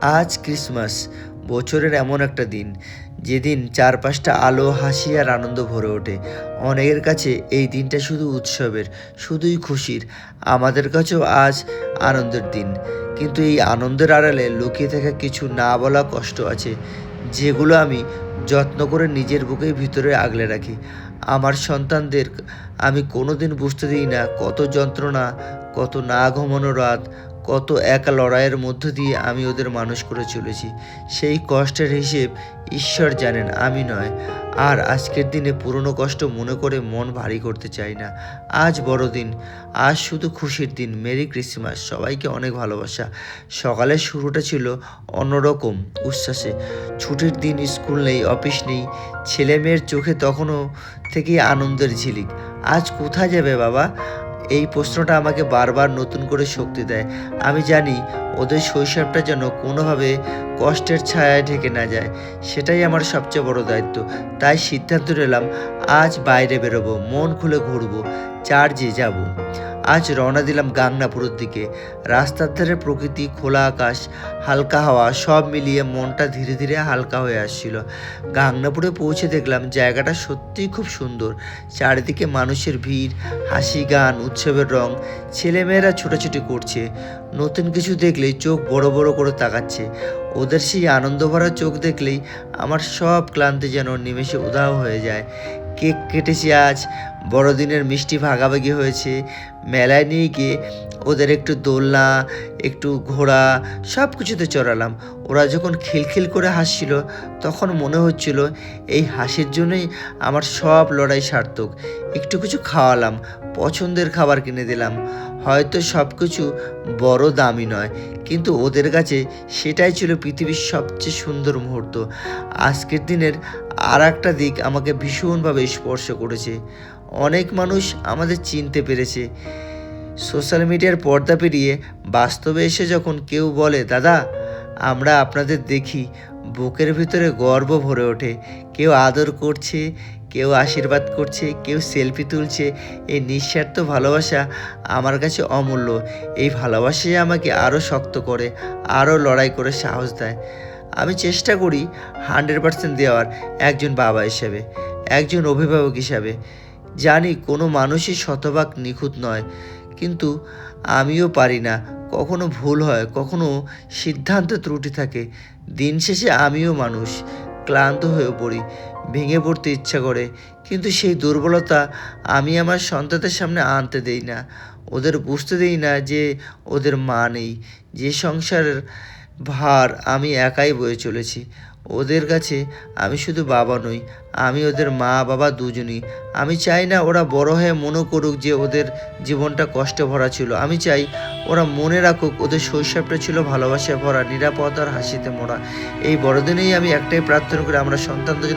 আজ ক্রিসমাস, বছরের এমন একটা দিন, যেদিন চারপাশটা আলো, হাসি আর আনন্দ ভরে ওঠে। অনেকের কাছে এই দিনটা শুধু উৎসবের, শুধুই খুশির। আমাদের কাছেও আজ আনন্দের দিন। কিন্তু এই আনন্দের আড়ালে লুকিয়ে থাকা কিছু না বলা কষ্ট আছে, যেগুলো আমি যত্ন করে নিজের বুকের ভিতরে আগলে রাখি। আমার সন্তানদের, আমি কোনোদিন বুঝতে দিই না কত যন্ত্রণা, কত না ঘুমানো রাত কত একা লড়াইয়ের মধ্য দিয়ে আমি ওদের মানুষ করে চলেছি। সেই কষ্টের হিসেব ঈশ্বর জানেন, আমি নয়। আর আজকের দিনে পুরনো কষ্ট মনে করে মন ভারী করতে চাই না। আজ বড়দিন আজ শুধু খুশির দিন। Merry Christmas. সবাইকে অনেক ভালোবাসা। সকালের শুরুটা ছিল অন্যরকম উচ্ছ্বাসে। ছুটির দিন, স্কুল নেই, অফিস নেই। ছেলে মেয়ের চোখে তখনও থেকেই আনন্দের ঝিলিক। আজ কোথায় যাবে বাবা? এই প্রশ্নটা আমাকে বারবার নতুন করে শক্তি দেয়। আমি জানি ওদের শৈশবটা যেন কোনোভাবে কষ্টের ছায়ায় ঢেকে না যায়, সেটাই আমার সবচেয়ে বড় দায়িত্ব। তাই সিদ্ধান্ত নিলাম, আজ বাইরে বেরোবো, মন খুলে ঘুরবো চার্জে যাব। আজ রওনা দিলাম গাংনাপুরের দিকে। রাস্তার ধারে প্রকৃতি, খোলা আকাশ, হালকা হাওয়া, সব মিলিয়ে মনটা ধীরে ধীরে হালকা হয়ে আসছিল। গাংনাপুরে পৌঁছে দেখলাম জায়গাটা সত্যিই খুব সুন্দর। চারিদিকে মানুষের ভিড়, হাসি গান, উৎসবের রং, ছেলেমেয়েরা ছোটাছুটি করছে। নতুন কিছু দেখলেই চোখ বড় বড় করে তাকাচ্ছে। ওদের সেই আনন্দ ভরা চোখ দেখলেই আমার সব ক্লান্তি যেন নিমেষে উধাও হয়ে যায়। কেক কেটেছি আজ। বড়দিনের মিষ্টি ভাগাভাগি হয়েছে। মেলায় নিয়ে গিয়ে ওদের একটু দোলনা, একটু ঘোড়া সব কিছুতে চড়ালাম। ওরা যখন খিলখিল করে হাসছিল, তখন মনে হচ্ছিল এই হাসির জন্যই আমার সব লড়াই সার্থক। একটু কিছু খাওয়ালাম, পছন্দের খাবার কিনে দিলাম। হয়তো সব কিছু বড় দামি নয়, কিন্তু ওদের কাছে সেটাই ছিল পৃথিবীর সবচেয়ে সুন্দর মুহূর্ত। আজকের দিনের আর একটা দিক আমাকে ভীষণভাবে স্পর্শ করেছে। অনেক মানুষ আমাদের চিনতে পেরেছে। সোশ্যাল মিডিয়ার পর্দা পেরিয়ে বাস্তবে এসে যখন কেউ বলে, দাদা, আমরা আপনাদের দেখি, বুকের ভিতরে গর্ব ভরে ওঠে। কেউ আদর করছে, কেউ আশীর্বাদ করছে, কেউ সেলফি তুলছে। এই নিঃস্বার্থ ভালোবাসা আমার কাছে অমূল্য। এই ভালোবাসাই আমাকে আরও শক্ত করে, আরও লড়াই করে সাহস দেয়। আমি চেষ্টা করি হান্ড্রেড পার্সেন্ট দেওয়ার একজন বাবা হিসেবে, একজন অভিভাবক হিসাবে। জানি কোনো মানুষই শতভাগ নিখুঁত নয়, কিন্তু আমিও পারি না। কখনো ভুল হয়, কখনো সিদ্ধান্ত ত্রুটি থাকে। দিন শেষে আমিও মানুষ, ক্লান্ত হয়ে পড়ি, ভেঙে পড়তে ইচ্ছা করে। কিন্তু সেই দুর্বলতা আমি আমার সন্তানদের সামনে আনতে দেই না। ওদের বুঝতে দেই না যে ওদের মা নেই, যে সংসারের ভার, আমি একাই বয়ে চলেছি। ওদের কাছে আমি শুধু বাবা নই, আমি ওদের মা, বাবা দুজনই। আমি চাই না ওরা বড় হয়ে মনে করুক যে ওদের জীবনটা কষ্টে ভরা ছিল। আমি চাই ওরা মনে রাখুক ওদের শৈশবটা ছিল ভালোবাসায় ভরা, নিরাপদ আর হাসিতে মোড়া। এই বড়দিনেই আমি একটাই প্রার্থনা করি, আমরা সন্তানদের জন্য